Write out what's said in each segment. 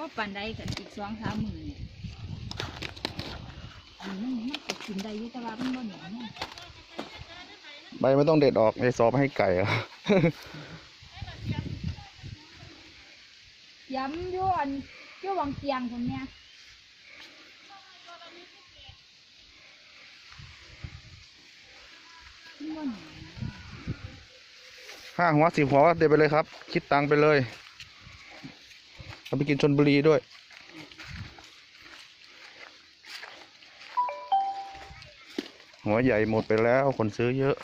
ว่าปันใดกันอีกสองสามหมื่นเนี่ยอันนี้มันมันก็กินได้อยู่แต่ว่ามันบ่เหนียวเนี่ยใบไม่ต้องเด็ดออกไอซอมให้ไก่อะย้ำอยวนอยวังเตียงคนเนี้ยมันบ่เหนียว ห้าหัวสิบหัวเด็ดไปเลยครับ คิดตังค์ไปเลย เอาไปกินชนบุรีด้วย หัวใหญ่หมดไปแล้วคนซื้อเยอะ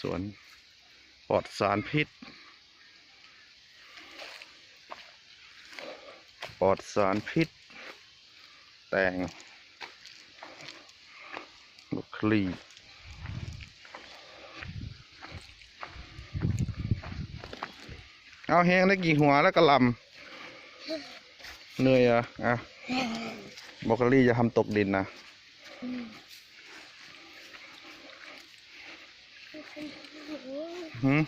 สวนปลอดสารพิษ ลอดสารพิษ แตงบุคลีเอาแห้งได้กี่หัวแล้วกระลำเหนื่อยอะอะบรอกโคลี่จะทำตกดินนะหืม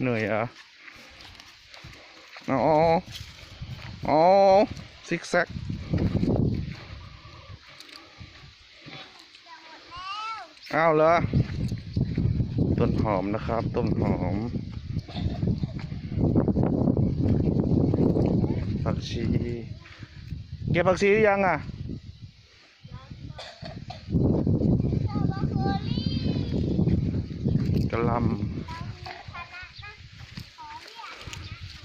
เหนื่อยเหร ออ๋ออ๋อซิกแซกอ้าวเหรอ ต้นหอมนะครับ ต้นหอมผักชีเก็บผักชีหรือยังอะกระลำ ส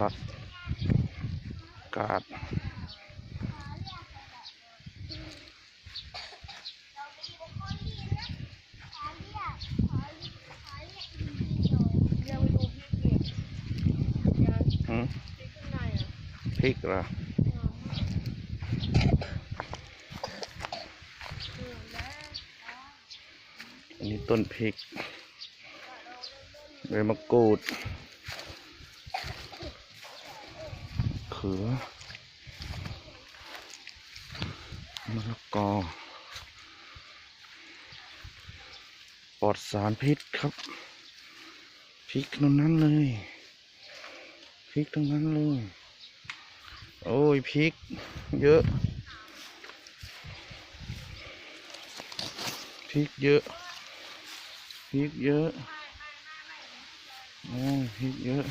ลัดกาดยังไปดูพริกอีกยังหืมพริกข้างในอะพริกเหรอ อันนี้ต้นพริกใบมะกรูดเขือมะละกอปลอดสารพิษครับพริกทั้งนั้นเลยพริกทั้งนั้นเลย โอ้ยพริก เยอะพริกเยอะ พริกเยอะโอ้พริกเยอะ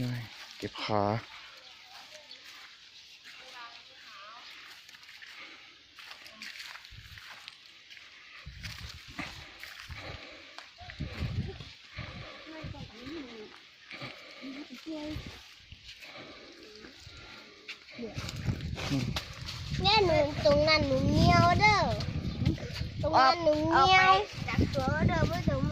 นี่เก็บขา嗯 แม่หนูตรงนั้นหนูเหนียวเด้อตรงนั้นหนูเหนียวจากตัวเด้อไม่ถึง